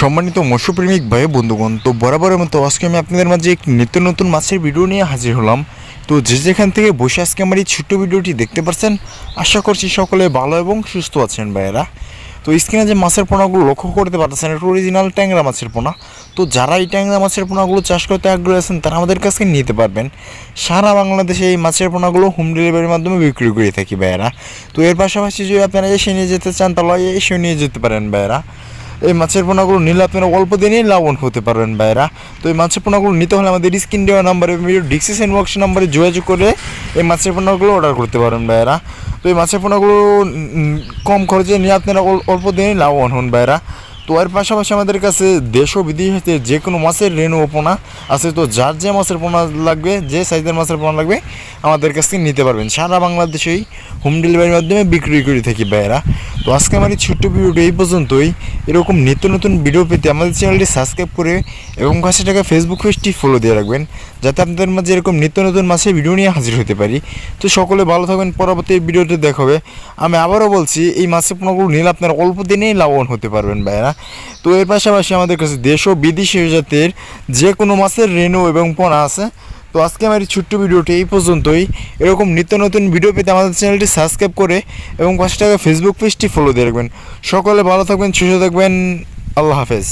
সম্মানিত মৎস্যপ্রেমিক ভাই বন্ধুগণ, তো বরাবরের মতো আজকে আমি আপনাদের মাঝে এক নিত্য নতুন মাছের ভিডিও নিয়ে হাজির হলাম। তো যে যেখান থেকে বসে আজকে আমার এই ছোট্ট ভিডিওটি দেখতে পাচ্ছেন আশা করছি সকলে ভালো এবং সুস্থ আছেন ভাইয়েরা। তো স্ক্রিনে যে মাছের পোনাগুলো লক্ষ্য করতে পারতেছেন, এটা অরিজিনাল ট্যাংরা মাছের পোনা। তো যারা এই ট্যাংরা মাছের পোনাগুলো চাষ করতে আগ্রহী আছেন, তারা আমাদের কাছে নিতে পারবেন। সারা বাংলাদেশে এই মাছের পোনাগুলো হোম ডেলিভারির মাধ্যমে বিক্রি করে থাকি ভাইয়েরা। তো এর পাশাপাশি যদি আপনারা এসে নিয়ে যেতে চান, তাহলে এসে নিয়ে যেতে পারেন ভাইয়েরা। এই মাছের পোনাগুলো নিলে আপনারা অল্প দিনেই লাভবান হতে পারবেন ভাইরা তো এই মাছের পোনাগুলো নিতে হলে আমাদের স্ক্রিন দেওয়া নাম্বারে ডিসক্রিপশন বক্স নাম্বারে যোগাযোগ করে এই মাছের পোনাগুলো অর্ডার করতে পারেন ভাইরা তো এই মাছের পোনাগুলো কম খরচে নিয়ে আপনারা অল্প দিনেই লাভবান হন ভাইরা তো এর পাশাপাশি আমাদের কাছে দেশ ও বিদেশে যে কোনো মাছের রেণু পোনা আছে, তো যার যে মাছের পোনা লাগবে, যে সাইজের মাছের পোনা লাগবে, আমাদের কাছ থেকে নিতে পারবেন। সারা বাংলাদেশেই হোম ডেলিভারির মাধ্যমে বিক্রি করে থাকি ভাইয়েরা। তো আজকে আমার এই ছোট্ট ভিডিওটি এই পর্যন্তই। এরকম নিত্য নতুন ভিডিও পেতে আমাদের চ্যানেলটি সাবস্ক্রাইব করে এবং কাছে টাকা ফেসবুক পেজটি ফলো দিয়ে রাখবেন, যাতে আপনাদের মাঝে এরকম নিত্য নতুন মাসে ভিডিও নিয়ে হাজির হতে পারি। তো সকলে ভালো থাকবেন, পরবর্তী ভিডিওতে দেখাবে আমি আবারও বলছি, এই মাসে পণ্যগুলো নিলে আপনারা অল্প দিনেই লাভবান হতে পারবেন ভাইয়েরা। তো এর পাশাপাশি আমাদের কাছে দেশ ও বিদেশি জাতের যে কোনো মাছের রেনু এবং পোনা আছে তো আজকে আমার এই ছোট্ট ভিডিওটি এই পর্যন্তই। এরকম নিত্য নতুন ভিডিও পেতে আমাদের চ্যানেলটি সাবস্ক্রাইব করে এবং পাশে টাকা ফেসবুক পেজটি ফলো দিয়ে রাখবেন। সকলে ভালো থাকবেন, সুস্থ থাকবেন। আল্লাহ হাফেজ।